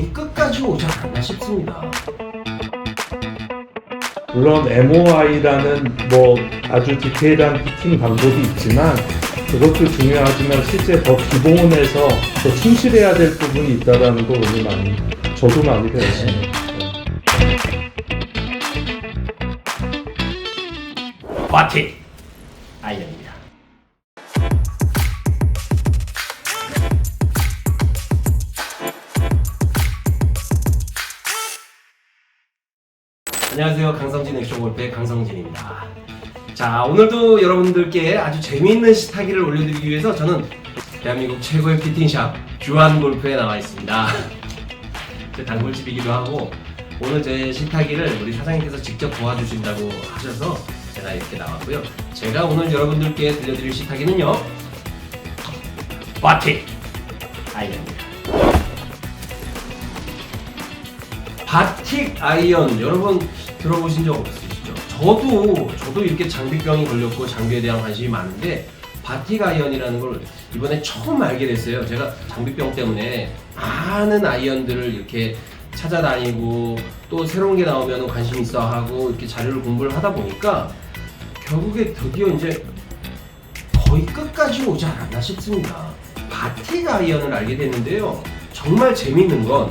거의 끝까지 오지 않았나 싶습니다. 물론 MOI라는 뭐 아주 디테일한 피팅 방법이 있지만 그것도 중요하지만 실제 더 기본에서 더 충실해야 될 부분이 있다라는 거 오늘 많이 저도 많이 배웠습니다. 바틱 안녕하세요. 강성진 액션 골프의 강성진입니다. 자, 오늘도 여러분들께 아주 재미있는 시타기를 올려드리기 위해서 저는 대한민국 최고의 피팅샵 주한 골프에 나와 있습니다. 제 단골집이기도 하고 오늘 제 시타기를 우리 사장님께서 직접 도와주신다고 하셔서 제가 이렇게 나왔고요. 제가 오늘 여러분들께 들려드릴 시타기는요. 바틱 아이언입니다. 바틱 아이언 여러분 들어보신 적 없으시죠? 저도 저도 이렇게 장비병이 걸렸고 장비에 대한 관심이 많은데 바틱 아이언이라는 걸 이번에 처음 알게 됐어요. 제가 장비병 때문에 많은 아이언들을 이렇게 찾아다니고 또 새로운 게 나오면 관심 있어 하고 이렇게 자료를 공부를 하다 보니까 결국에 드디어 이제 거의 끝까지 오지 않았나 싶습니다. 바틱 아이언을 알게 됐는데요. 정말 재밌는 건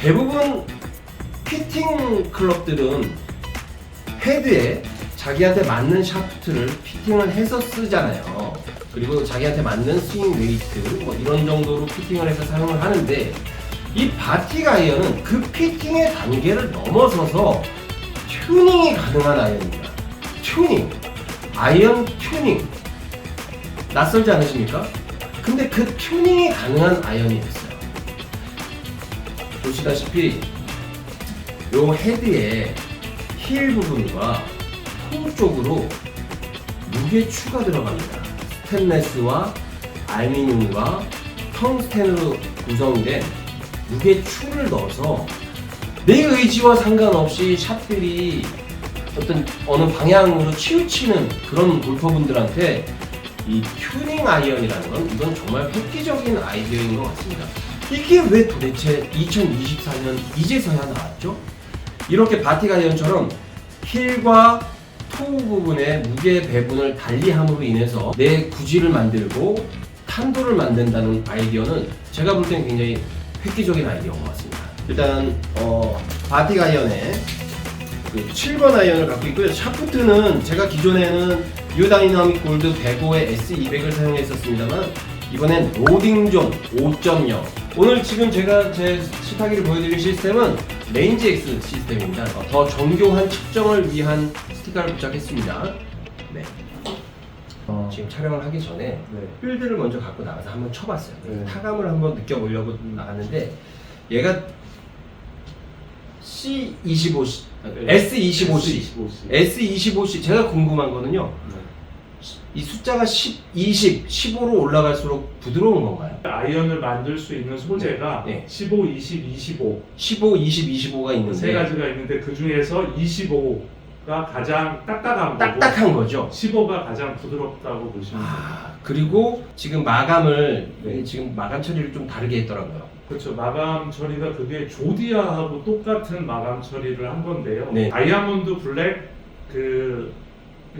대부분 피팅 클럽들은 헤드에 자기한테 맞는 샤프트를 피팅을 해서 쓰잖아요. 그리고 자기한테 맞는 스윙 웨이트 뭐 이런 정도로 피팅을 해서 사용을 하는데 이 바틱 아이언은 그 피팅의 단계를 넘어서서 튜닝이 가능한 아이언입니다. 튜닝, 아이언 튜닝. 낯설지 않으십니까? 근데 그 튜닝이 가능한 아이언이 됐어요. 보시다시피 요 헤드의 힐 부분과 통 쪽으로 무게 추가 들어갑니다. 스테인레스와 알루미늄과 텅스텐으로 구성된 무게 추를 넣어서 내 의지와 상관없이 샷들이 어떤 어느 방향으로 치우치는 그런 골퍼분들한테 이 튜닝 아이언이라는 건 이건 정말 획기적인 아이디어인 것 같습니다. 이게 왜 도대체 2024년 이제서야 나왔죠? 이렇게 바틱 아이언처럼 힐과 토우 부분의 무게 배분을 달리함으로 인해서 내 구질을 만들고 탄도를 만든다는 아이디어는 제가 볼 땐 굉장히 획기적인 아이디어인 것 같습니다. 일단 어, 바틱 아이언의 그 7번 아이언을 갖고 있고요. 샤프트는 제가 기존에는 유다이나믹 골드 105의 S200을 사용했었습니다만 이번엔 로딩존 5.0 오늘 지금 제가 제 시타기를 보여드릴 시스템은 레인지 X 시스템입니다. 어, 더 정교한 측정을 위한 스티커를 부착했습니다. 네. 어, 지금 촬영을 하기 전에 네. 필드를 먼저 갖고 나가서 한번 쳐봤어요. 네. 타감을 한번 느껴보려고 나갔는데 얘가 C25C, S25C, S25C 제가 궁금한 거는요. 이 숫자가 10, 20, 15로 올라갈수록 부드러운 건가요? 아이언을 만들 수 있는 소재가 네. 15, 20, 25세 15, 20, 25가 있는데 가지가 있는데 그 중에서 25가 가장 딱딱한 거고 딱딱한 거죠. 15가 가장 부드럽다고 보시면 돼요. 아, 그리고 지금 마감을 네. 지금 마감 처리를 좀 다르게 했더라고요. 그렇죠. 마감 처리가 그게 조디아하고 똑같은 마감 처리를 한 건데요. 네. 다이아몬드 블랙 그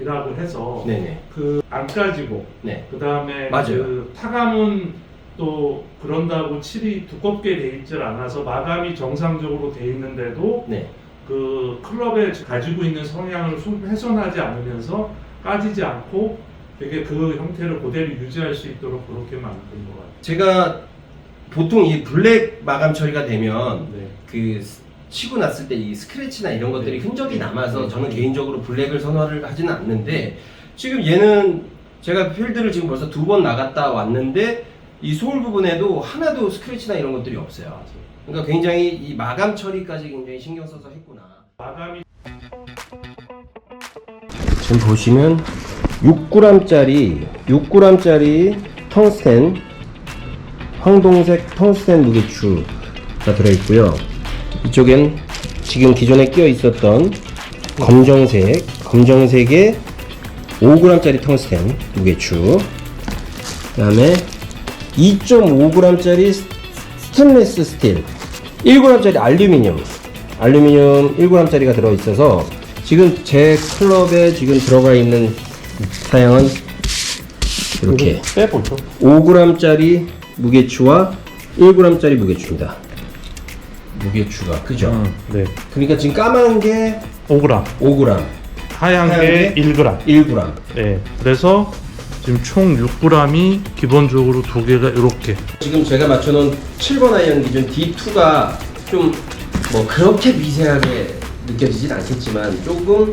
이라고 해서 네네. 그 안 까지고 네. 그 다음에 맞아요. 그 타감은 또 그런다고 칠이 두껍게 돼 있질 않아서 마감이 정상적으로 돼 있는데도 네. 그 클럽에 가지고 있는 성향을 소- 훼손하지 않으면서 까지지 않고 되게 그 형태를 그대로 유지할 수 있도록 그렇게 만든 것 같아요. 제가 보통 이 블랙 마감 처리가 되면 네. 그 스- 치고 났을 때 이 스크래치나 이런 것들이 네. 흔적이 남아서 네. 저는 개인적으로 블랙을 선호를 하지는 않는데 지금 얘는 제가 필드를 지금 벌써 두 번 나갔다 왔는데 이 소울 부분에도 하나도 스크래치나 이런 것들이 없어요. 그러니까 굉장히 이 마감 처리까지 굉장히 신경 써서 했구나. 마감이 지금 보시면 6g짜리 6g짜리 텅스텐 황동색 텅스텐 무게추가 들어있고요. 이쪽엔 지금 기존에 끼어 있었던 검정색 검정색의 5g짜리 텅스텐 무게추 그 다음에 2.5g짜리 스테인레스 스틸 1g짜리 알루미늄 알루미늄 1g짜리가 들어있어서 지금 제 클럽에 지금 들어가 있는 사양은 이렇게 빼보죠. 5g짜리 무게추와 1g짜리 무게추입니다. 무게 추가 그죠? 음, 네. 그러니까 지금 까만 게 5g. 5g, 하얀 하얀 게 게 1g. 1g. 네. 그래서 지금 총 6g이 기본적으로 두 개가 이렇게. 지금 제가 맞춰놓은 7번 아이언 기준 D2가 좀 뭐 그렇게 미세하게 느껴지진 않겠지만 조금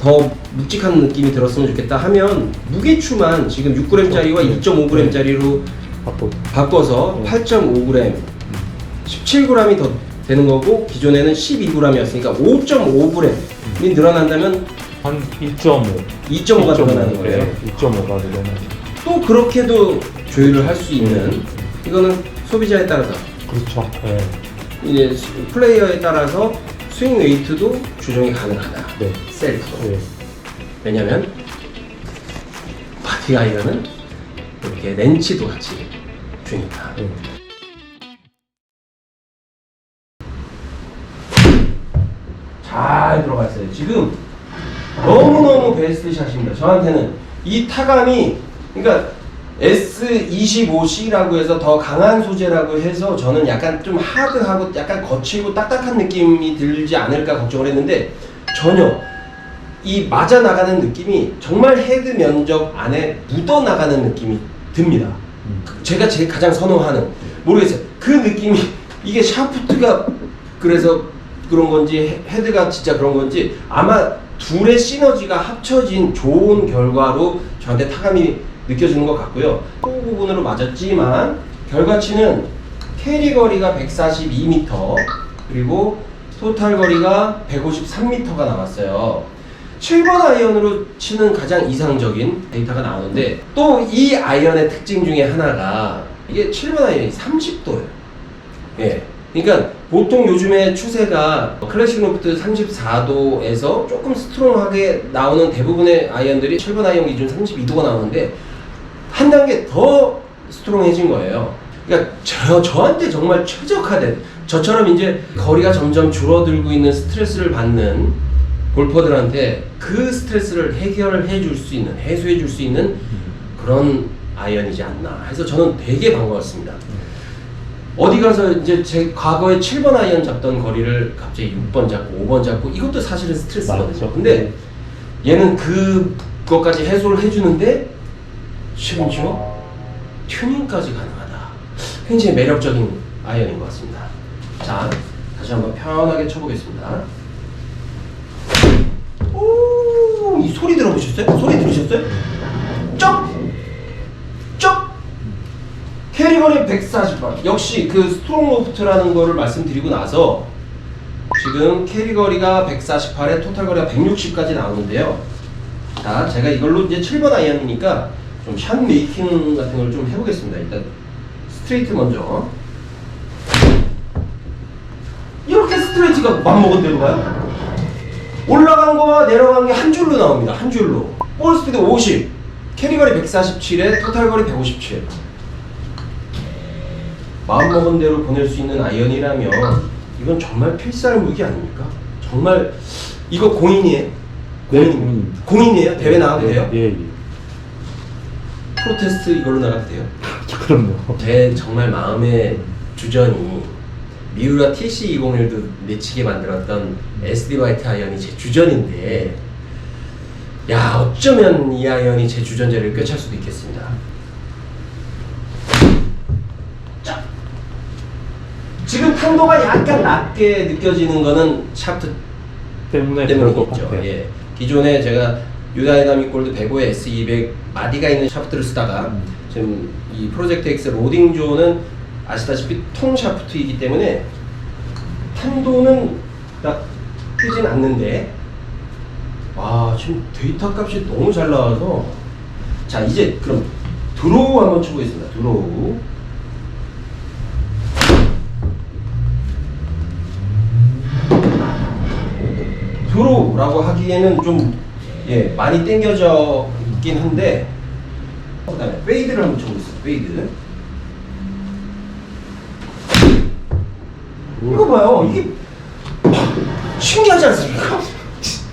더 묵직한 느낌이 들었으면 좋겠다 하면 무게추만 지금 6g짜리와 2.5g짜리로 바꿔. 바꿔서 8.5g, 17g이 더 되는 거고 기존에는 12g이었으니까 5.5g이 늘어난다면 한 2.5. 2.5가 늘어나는 거예요. 2.5가 늘어나는. 또 그렇게도 조율을 할 수 있는 이거는 소비자에 따라서 그렇죠. 네. 이제 스- 플레이어에 따라서 스윙 웨이트도 조정이 가능하다. 네. 셀프로. 네. 왜냐면 바디 아이언은 이렇게 렌치도 같이 주니까. 네. 잘 들어가 있어요. 지금 너무너무 베스트 샷입니다. 저한테는 이 타감이 그러니까 S25C라고 해서 더 강한 소재라고 해서 저는 약간 좀 하드하고 약간 거칠고 딱딱한 느낌이 들지 않을까 걱정을 했는데 전혀 이 맞아 나가는 느낌이 정말 헤드 면적 안에 묻어 나가는 느낌이 듭니다. 제가 제일 가장 선호하는 모르겠어요. 그 느낌이 이게 샤프트가 그래서 그런 건지 헤- 헤드가 진짜 그런 건지 아마 둘의 시너지가 합쳐진 좋은 결과로 저한테 타감이 느껴지는 것 같고요. 호 부분으로 맞았지만 결과치는 캐리 거리가 142m 그리고 토탈 거리가 153m가 나왔어요. 7번 아이언으로 치는 가장 이상적인 데이터가 나오는데 또 이 아이언의 특징 중에 하나가 이게 7번 아이언이 30도예요. 예. 그러니까 보통 요즘에 추세가 클래식 로프트 34도에서 조금 스트롱하게 나오는 대부분의 아이언들이 7번 아이언 기준 32도가 나오는데 한 단계 더 스트롱해진 거예요. 그러니까 저, 저한테 정말 최적화된 저처럼 이제 거리가 점점 줄어들고 있는 스트레스를 받는 골퍼들한테 그 스트레스를 해결해 줄 수 있는 해소해 줄 수 있는 그런 아이언이지 않나 해서 저는 되게 반가웠습니다. 어디 가서 이제 제 과거에 7번 아이언 잡던 거리를 갑자기 6번 잡고 5번 잡고 이것도 사실은 스트레스거든요. 맞죠. 근데 얘는 그 그것까지 해소를 해주는데 심지어 튜닝까지 가능하다. 굉장히 매력적인 아이언인 것 같습니다. 자, 다시 한번 편하게 쳐보겠습니다. 오, 이 소리 들어보셨어요? 소리 들으셨어요? 쩍! 쩍! 캐리거리 140번. 역시 그 스트롱 로프트라는 거를 말씀드리고 나서 지금 캐리 거리가 148에 토탈 거리가 160까지 나오는데요. 자, 제가 이걸로 이제 7번 아이언이니까 좀샷 메이킹 같은 걸 좀 해보겠습니다. 일단 스트레이트 먼저. 이렇게 스트레이트가 맘먹은 대로 가요. 올라간 거와 내려간 게 한 줄로 나옵니다. 한 줄로. 볼 스피드 50, 캐리 거리 147에 토탈 거리 157. 마음먹은 대로 보낼 수 있는 아이언이라면 이건 정말 필살 무기 아닙니까? 정말 이거 공인이에요? 네, 공인, 공인. 공인이에요? 대회 나가도 돼요? 예, 예. 프로테스트 이걸로 나가도 돼요? 그럼요. 제 정말 마음의 주전이 미우라 TC201도 내치게 만들었던 SD 화이트 아이언이 제 주전인데 야 어쩌면 이 아이언이 제 주전자를 꿰찰 수도 있겠습니다. 자, 지금 탄도가 약간 낮게 느껴지는 거는 샤프트 때문에 그런 것 때문이겠죠. 같아요. 예. 기존에 제가 유다이나믹 골드 105에 S200 마디가 있는 샤프트를 쓰다가 음. 지금 이 프로젝트 X 로딩 조는 아시다시피 통 샤프트이기 때문에 탄도는 딱 뜨진 않는데 와 지금 데이터 값이 너무 잘 나와서 자 이제 그럼 드로우 한번 쳐보겠습니다. 드로우 드로우라고 하기에는 좀 예, 많이 땡겨져 있긴 한데 그 다음에 페이드를 한번 쳐보겠습니다. 페이드 이거 봐요. 이게 신기하지 않습니까?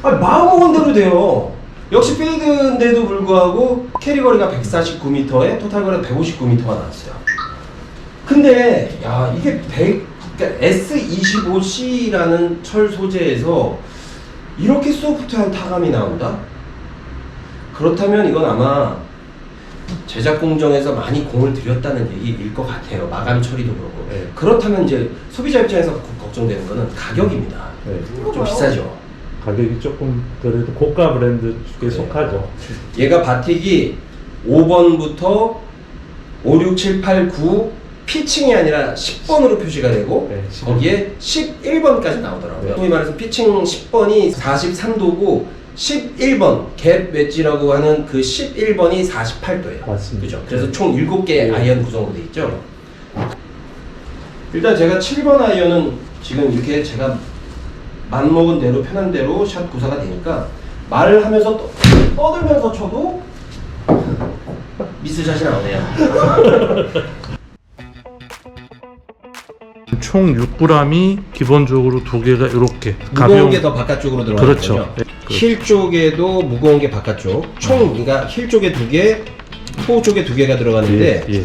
아, 마음 먹은 대로 돼요. 역시 필드인데도 불구하고 캐리 거리가 149m에 토탈 거리가 159m가 나왔어요. 근데 야 이게 100 그러니까 S25C라는 철 소재에서 이렇게 소프트한 타감이 나온다? 그렇다면 이건 아마 제작 공정에서 많이 공을 들였다는 얘기일 것 같아요. 마감 처리도 그렇고. 네. 그렇다면 이제 소비자 입장에서 고- 걱정되는 거는 가격입니다. 네. 좀 비싸죠. 가격이 조금 그래도 고가 브랜드 쪽에 네. 속하죠. 얘가 바틱이 5번부터 5, 6, 7, 8, 9 피칭이 아니라 10번으로 표시가 되고 네, 10. 거기에 11번까지 나오더라고요. 네. 소위 말해서 피칭 10번이 43도고 11번 갭 웨지라고 하는 그 11번이 48도예요. 맞습니다. 그죠? 그래서 총 7개의 네. 아이언 구성으로 되어 있죠. 일단 제가 7번 아이언은 지금 이렇게 제가 맘먹은 대로 편한 대로 샷 구사가 되니까 말을 하면서 또 떠들면서 쳐도 미스샷이 나오네요. 총 6g이 기본적으로 두 개가 이렇게 무거운 게 더 바깥쪽으로 들어가는 그렇죠. 거죠. 네, 힐 쪽에도 무거운 게 바깥쪽. 총 그러니까 힐 쪽에 두 개, 토 쪽에 두 개가 들어가는데 예, 예.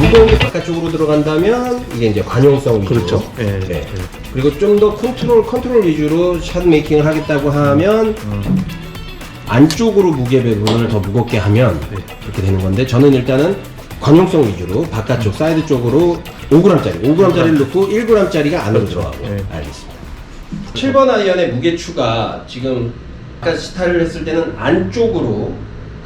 무거운 게 바깥쪽으로 들어간다면 이게 이제 관용성 위주로. 그렇죠. 예, 네. 예. 그리고 좀 더 컨트롤 컨트롤 위주로 샷 메이킹을 하겠다고 하면 음, 안쪽으로 무게 배분을 더 무겁게 하면 네. 그렇게 되는 건데 저는 일단은 관용성 위주로 바깥쪽 사이드 쪽으로 5g짜리 5g짜리를 넣고 1g짜리가 안으로 그렇죠. 들어가고 네. 알겠습니다. 7번 아이언의 무게 추가 지금 아까 시타를 했을 때는 안쪽으로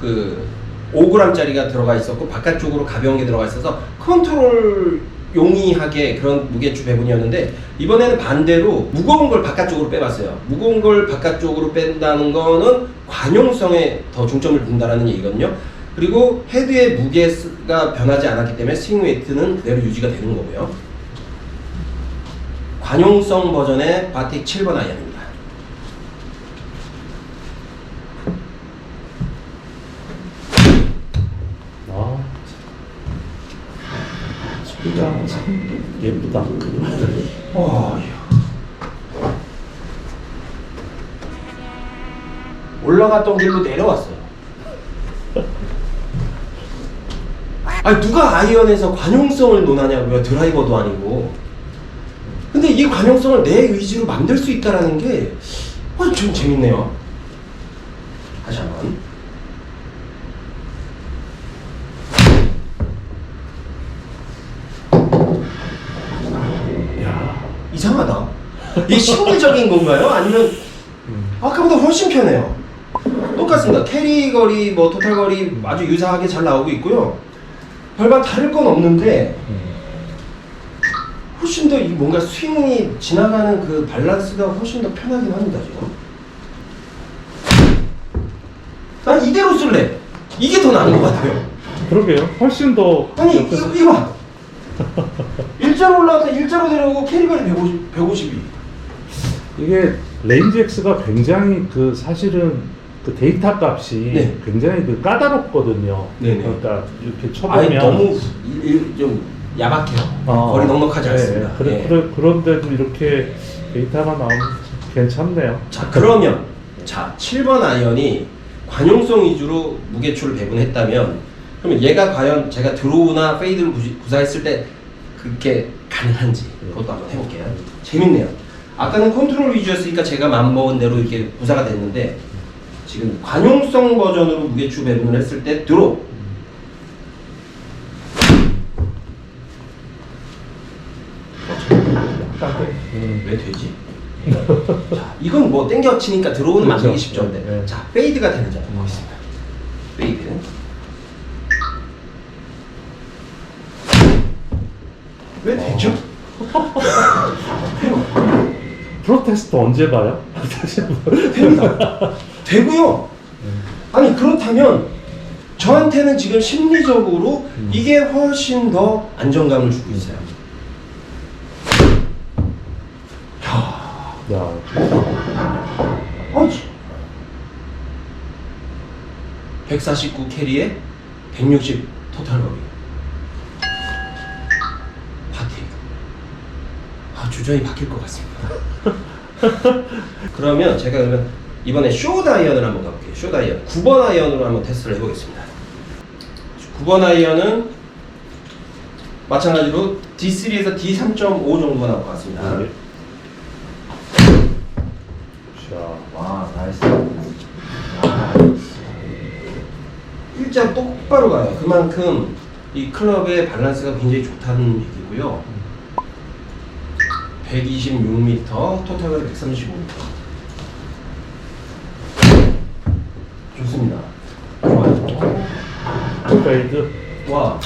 그 5g짜리가 들어가 있었고 바깥쪽으로 가벼운 게 들어가 있어서 컨트롤 용이하게 그런 무게추 배분이었는데 이번에는 반대로 무거운 걸 바깥쪽으로 빼봤어요. 무거운 걸 바깥쪽으로 뺀다는 거는 관용성에 더 중점을 둔다는 얘기거든요. 그리고 헤드의 무게가 변하지 않았기 때문에 스윙 웨이트는 그대로 유지가 되는 거고요. 관용성 버전의 바틱 7번 아이언입니다. 아, 소리가 참 예쁘다. 어, 올라갔던 길로 내려왔어요. 아 누가 아이언에서 관용성을 논하냐고요. 드라이버도 아니고. 근데 이 관용성을 내 의지로 만들 수 있다라는 게, 어, 좀 재밌네요. 다시 한번. 야, 이상하다. 이게 심리적인 건가요? 아니면 아까보다 훨씬 편해요. 똑같습니다. 캐리 거리, 뭐 토탈 거리 아주 유사하게 잘 나오고 있고요. 별반 다를 건 없는데 음. 훨씬 더 이 뭔가 스윙이 지나가는 그 밸런스가 훨씬 더 편하긴 합니다 지금. 난 이대로 쓸래. 이게 더 나은 것 같아요. 그러게요. 훨씬 더 아니 옆에서 이거 이거 봐. 일자로 올라가서 일자로 내려오고 캐리 거리 150, 152. 이게 레인지 X가 굉장히 그 사실은 그 데이터 값이 네. 굉장히 그 까다롭거든요. 네네. 그러니까 이렇게 쳐보면 아니 너무 일- 일- 좀 야박해요. 어, 거리 넉넉하지 네, 않습니다. 그래, 예. 그래, 그런데도 이렇게 데이터가 나오면 괜찮네요. 자 그러면 자 7번 아이언이 관용성 위주로 무게추를 배분했다면 그러면 얘가 과연 제가 드로우나 페이드를 구시- 구사했을 때 그게 가능한지 그것도 한번 해볼게요. 재밌네요. 아까는 컨트롤 위주였으니까 제가 마음먹은 대로 이렇게 구사가 됐는데 지금 관용성 버전으로 무게추 배분을 했을 때 드로우 약간 음, 왜 되지? 자, 이건 뭐 땡겨 치니까 들어오는 그렇죠. 만들기 쉽죠. 근데 네. 자, 페이드가 되는지 한번 보겠습니다. 페이드. 왜 되죠? 프로테스트 언제 봐요? 다시 한번. 됩니다. 되고요. 아니 그렇다면 저한테는 지금 심리적으로 이게 훨씬 더 안정감을 주고 있어요. 야, 어지. 149 캐리에 160 토탈 거리. 파티. 조정이 바뀔 것 같습니다. 그러면 제가 그러면 이번에 쇼 다이언을 한번 가볼게요. 쇼 다이언 9번 아이언으로 한번 테스트를 해보겠습니다. 9번 아이언은 마찬가지로 D3에서 D3.5 정도가 나올 것 같습니다. 네. 자, 와, 나이스. 와. 일자 똑바로 가요. 그만큼 이 클럽의 밸런스가 굉장히 좋다는 얘기고요. 126m, 토탈은 135m. 좋습니다. 좋아요. 페이드. 와,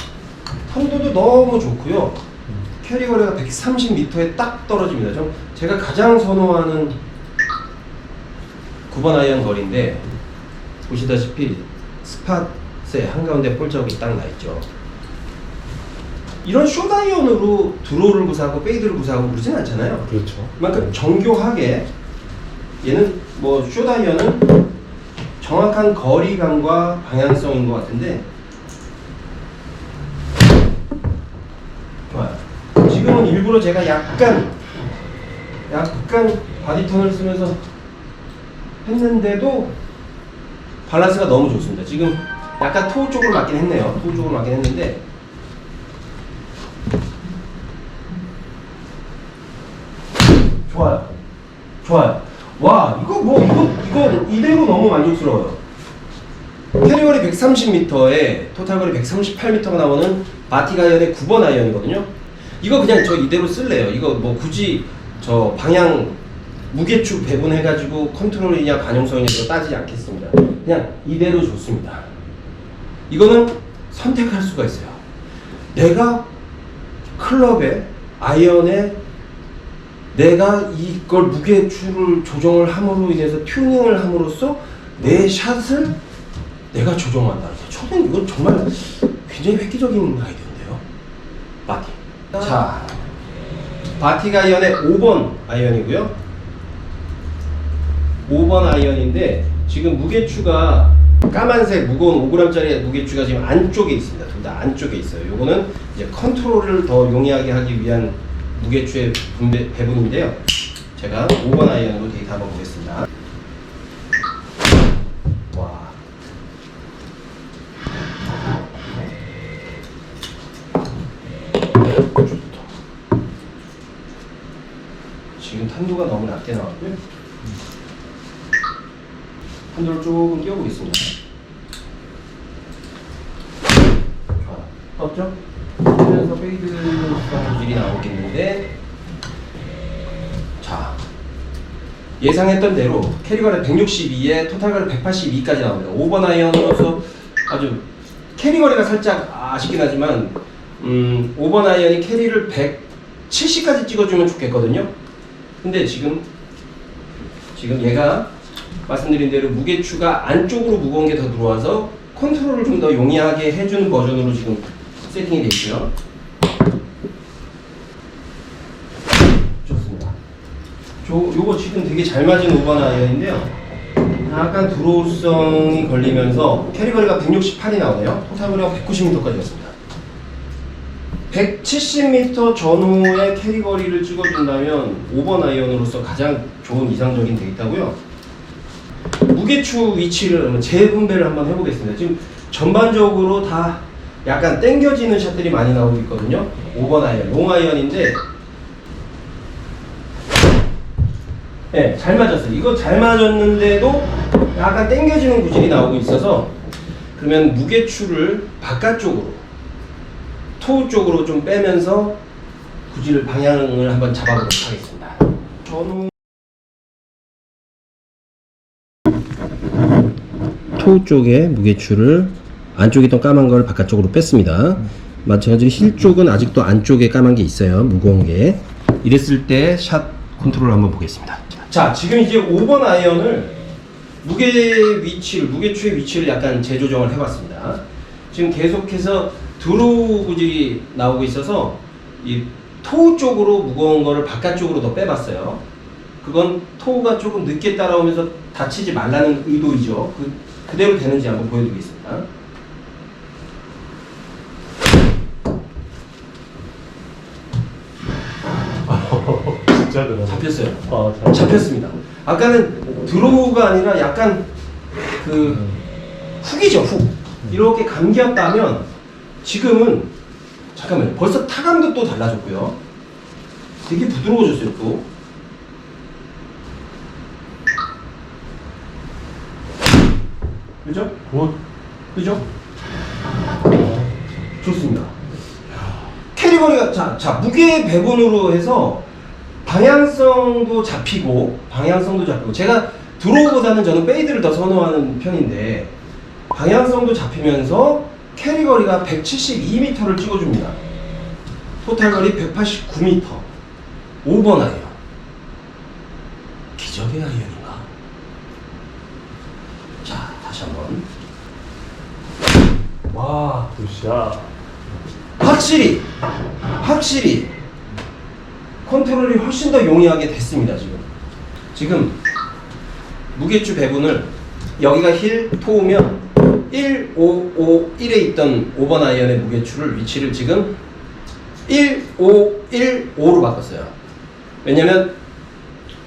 탄도도 너무 좋고요. 캐리 거리가 130m에 딱 떨어집니다. 좀 제가 가장 선호하는 9번 아이언 거리인데 보시다시피 스팟의 한가운데 볼적이 딱 나 있죠. 이런 쇼다이언으로 드로우를 구사하고 페이드를 구사하고 그러진 않잖아요. 그렇죠. 그만큼 정교하게 얘는 뭐 쇼다이언은 정확한 거리감과 방향성인 것 같은데 좋아요. 지금은 일부러 제가 약간 약간 바디턴을 쓰면서 했는데도 밸런스가 너무 좋습니다. 지금 약간 토 쪽으로 맞긴 했네요. 토 쪽으로 맞긴 했는데 좋아요. 좋아요. 와, 이거 뭐, 이거, 이거 이대로 너무 만족스러워요. 캐리거리 130m에 토탈 거리 138m가 나오는 바티가이언의 9번 아이언이거든요. 이거 그냥 저 이대로 쓸래요. 이거 뭐 굳이 저 방향 무게축 배분해가지고 컨트롤이냐 이거 따지지 않겠습니다. 그냥 이대로 좋습니다. 이거는 선택할 수가 있어요. 내가 클럽에 아이언에 내가 이걸 무게추를 조정을 함으로 인해서 튜닝을 함으로써 내 샷을 내가 조정한다. 저는 이건 정말 굉장히 획기적인 아이디어인데요. 바티. 자, 바티가 아이언의 5번 아이언이고요. 5번 아이언인데 지금 무게추가 까만색 무거운 5g짜리 무게추가 지금 안쪽에 있습니다. 둘 다 안쪽에 있어요. 요거는 이제 컨트롤을 더 용이하게 하기 위한 무게추의 분배, 배분인데요. 제가 5번 아이언으로 데이터 한번 보겠습니다. 와. 지금 탄도가 너무 낮게 나왔고요. 탄도를 조금 끼워보겠습니다. 좋아. 떴죠? 그래서 페이드 기질이 나오겠는데 자 예상했던 대로 캐리거리 162에 토탈거리 182까지 나옵니다. 5번 아이언으로서 아주 캐리 거리가 살짝 아쉽긴 하지만 음, 5번 아이언이 캐리를 170까지 찍어주면 좋겠거든요. 근데 지금 지금 얘가 말씀드린 대로 무게추가 안쪽으로 무거운 게 더 들어와서 컨트롤을 좀 더 용이하게 해주는 버전으로 지금 세팅이 되어 있고요. 좋습니다. 저, 요거 지금 되게 잘 맞은 5번 아이언인데요. 약간 드로우성이 걸리면서 캐리거리가 168이 나오네요. 토탈 거리가 190m까지 왔습니다. 170m 전후의 캐리거리를 찍어준다면 5번 아이언으로서 가장 좋은 이상적인 데이터고요. 무게추 위치를 재분배를 한번 해보겠습니다. 지금 전반적으로 다 약간 땡겨지는 샷들이 많이 나오고 있거든요. 5번 아이언, 롱 아이언인데 네, 잘 맞았어요. 이거 잘 맞았는데도 약간 땡겨지는 구질이 나오고 있어서 그러면 무게추를 바깥쪽으로 토 쪽으로 좀 빼면서 구질 방향을 한번 잡아보도록 하겠습니다. 전후 토 쪽에 무게추를 안쪽에 있던 까만 걸 바깥쪽으로 뺐습니다. 마찬가지로 힐 쪽은 아직도 안쪽에 까만 게 있어요. 무거운 게. 이랬을 때 샷 컨트롤 한번 보겠습니다. 자, 지금 이제 5번 아이언을 무게 위치를 무게추의 위치를 약간 재조정을 해봤습니다. 지금 계속해서 드로우 구질이 나오고 있어서 이 토우 쪽으로 무거운 거를 바깥쪽으로 더 빼봤어요. 그건 토우가 조금 늦게 따라오면서 다치지 말라는 의도이죠. 그, 그대로 되는지 한번 보여드리겠습니다. 그러네. 잡혔어요. 어, 잘 잡혔습니다. 아까는 드로우가 아니라 약간 그 음. 훅이죠, 훅. 이렇게 감겼다면 지금은 잠깐만요. 벌써 타감도 또 달라졌고요. 되게 부드러워졌어요, 또. 그죠? 굿. 그죠? 좋습니다. 캐리거리가 자, 자 무게 배분으로 해서 방향성도 잡히고 방향성도 잡히고 제가 드로우보다는 저는 페이드를 더 선호하는 편인데 방향성도 잡히면서 캐리거리가 172m를 찍어줍니다. 토탈거리 189m. 5번 아이언. 기적의 아이언인가? 자, 다시 한번. 와, 굿샷. 확실히 확실히 컨트롤이 훨씬 더 용이하게 됐습니다 지금. 지금 무게추 배분을 여기가 힐 토우면 1, 5, 5, 1에 있던 5번 아이언의 무게추를 위치를 지금 1, 5, 1, 5로 바꿨어요. 왜냐면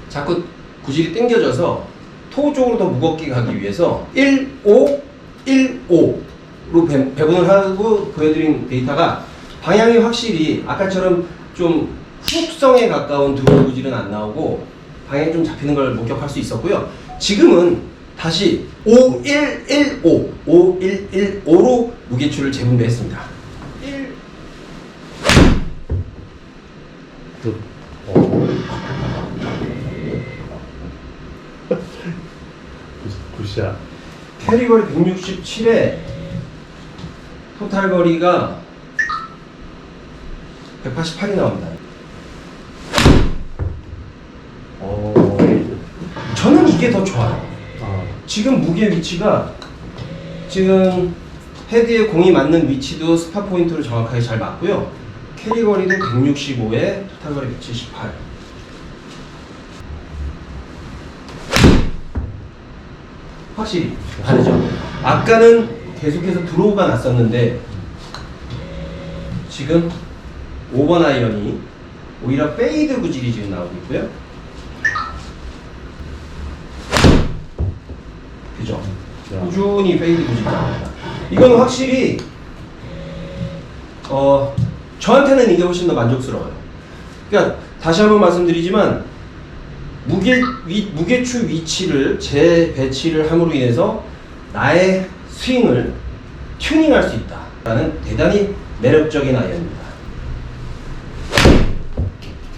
자꾸 구질이 당겨져서 토우 쪽으로 더 무겁게 가기 위해서 1, 5, 1, 5로 배, 배분을 하고 보여드린 데이터가 방향이 확실히 아까처럼 좀 훅성에 가까운 드로우 구질은 안 나오고 방향이 좀 잡히는 걸 목격할 수 있었고요. 지금은 다시 5, 1, 1, 5, 5, 1, 1, 5로 무게추를 재분배했습니다. 1, 굿. 어. 굿- 굿샷. 캐리 거리 167에 토탈 거리가 188이 나옵니다. 어. 저는 이게 더 좋아요. 아, 지금 무게 위치가 지금 헤드에 공이 맞는 위치도 스파 포인트로 정확하게 잘 맞고요. 캐리 거리도 165에 토탈 거리 178. 확실히 다르죠. 아까는 계속해서 드로우가 났었는데 지금 5번 아이언이 오히려 페이드 구질이 지금 나오고 있고요. 그죠? 자. 꾸준히 페이드 나옵니다. 이건 확실히 어 저한테는 이게 훨씬 더 만족스러워요. 그러니까 다시 한번 말씀드리지만 무게 위, 무게추 위치를 재배치를 함으로 인해서 나의 스윙을 튜닝할 수 있다라는 대단히 매력적인 아이언입니다.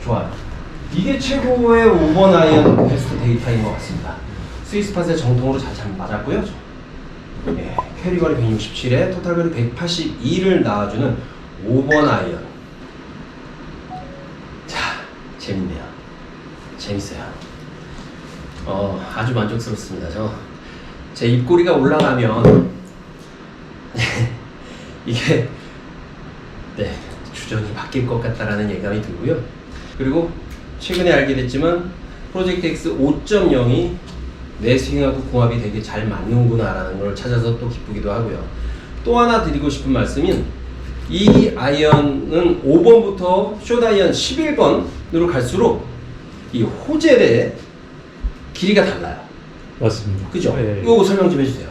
좋아요. 이게 최고의 5번 아이언 베스트 데이터인 것 같습니다. 스위스팟의 정통으로 잘, 잘 맞았고요. 예, 캐리거리 167에 토탈거리 182를 낳아주는 5번 아이언. 자, 재밌네요. 재밌어요. 어, 아주 만족스럽습니다. 저, 제 입꼬리가 올라가면, 이게, 네, 주전이 바뀔 것 같다라는 예감이 들고요. 그리고 최근에 알게 됐지만, 프로젝트 X 5.0이 내 스윙하고 궁합이 되게 잘 맞는구나라는 걸 찾아서 또 기쁘기도 하고요. 또 하나 드리고 싶은 말씀은 이 아이언은 5번부터 숏 아이언 11번으로 갈수록 이 호젤의 길이가 달라요. 맞습니다. 그죠? 예. 이거 설명 좀 해주세요.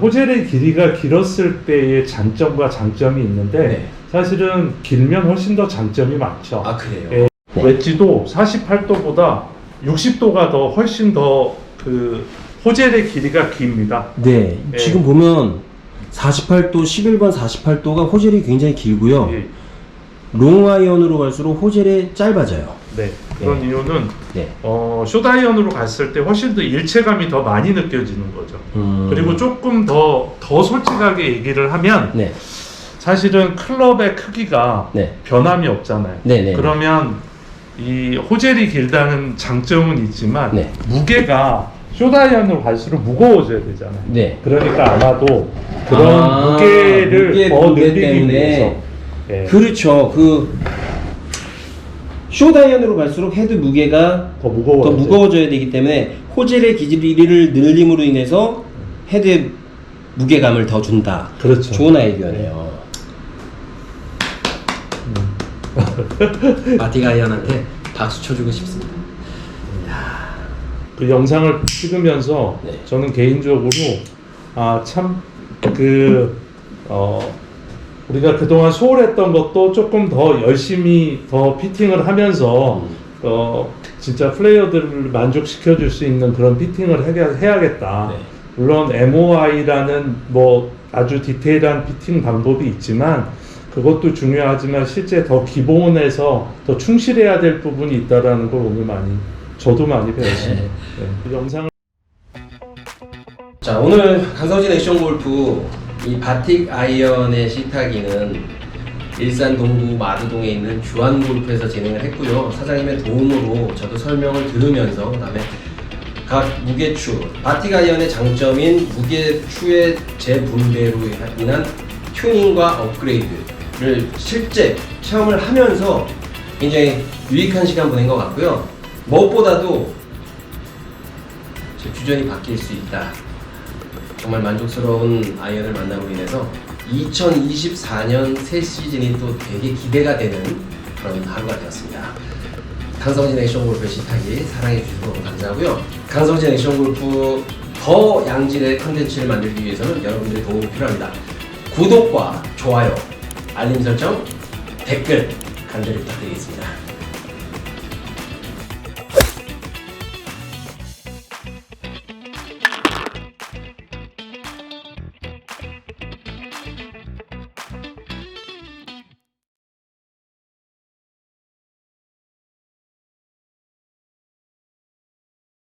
호젤의 길이가 길었을 때의 장점과 장점이 있는데 네. 사실은 길면 훨씬 더 장점이 많죠. 아 그래요? 예. 웨지도 48도보다 60도가 더 훨씬 더 그 호젤의 길이가 깁니다. 네. 네. 지금 보면 48도, 11번 48도가 호젤이 굉장히 길고요. 예. 롱 아이언으로 갈수록 호젤이 짧아져요. 네. 그런 네. 이유는 네. 어, 쇼다이언으로 갔을 때 훨씬 더 일체감이 더 많이 느껴지는 거죠. 음. 그리고 조금 더, 더 솔직하게 얘기를 하면 네. 사실은 클럽의 크기가 네. 변함이 없잖아요. 네, 네. 그러면 이 호젤이 길다는 장점은 있지만 네. 무게가 쇼다이언으로 갈수록 무거워져야 되잖아요. 네. 그러니까 아마도 그런 아, 무게를 무게 더 무게 늘리기 때문에. 위해서 예, 그렇죠. 그 쇼다이언으로 갈수록 헤드 무게가 더 무거워 더 무거워져야 되기 때문에 호젤의 길이를 늘림으로 인해서 헤드의 무게감을 더 준다. 그렇죠. 좋은 아이디어네요. 마티가 아이언한테 박수 쳐주고 싶습니다. 그 영상을 찍으면서 네. 저는 개인적으로 아참그 어, 우리가 그동안 소홀했던 것도 조금 더 열심히 더 피팅을 하면서 음. 어 진짜 플레이어들을 만족시켜 줄 수 있는 그런 피팅을 해야, 해야겠다. 네. 물론 MOI라는 뭐 아주 디테일한 피팅 방법이 있지만 그것도 중요하지만 실제 더 기본에서 더 충실해야 될 부분이 있다라는 걸 오늘 많이 저도 많이 배웠습니다. 네. 영상을 자 오늘 강성진 액션 골프 이 바틱 아이언의 시타기는 일산 동구 마두동에 있는 주한 골프에서 진행을 했고요 사장님의 도움으로 저도 설명을 들으면서 그다음에 각 무게추 바틱 아이언의 장점인 무게추의 재분배로 인한 튜닝과 업그레이드를 실제 체험을 하면서 굉장히 유익한 시간 보낸 것 같고요 무엇보다도 제 주전이 바뀔 수 있다 정말 만족스러운 아이언을 만나고 인해서 2024년 새 시즌이 또 되게 기대가 되는 그런 하루가 되었습니다. 강성진 액션 골프 시타기 사랑해 주셔서 너무 감사하고요. 강성진 액션 골프 더 양질의 컨텐츠를 만들기 위해서는 여러분들의 도움이 필요합니다. 구독과 좋아요, 알림 설정, 댓글 간절히 부탁드리겠습니다.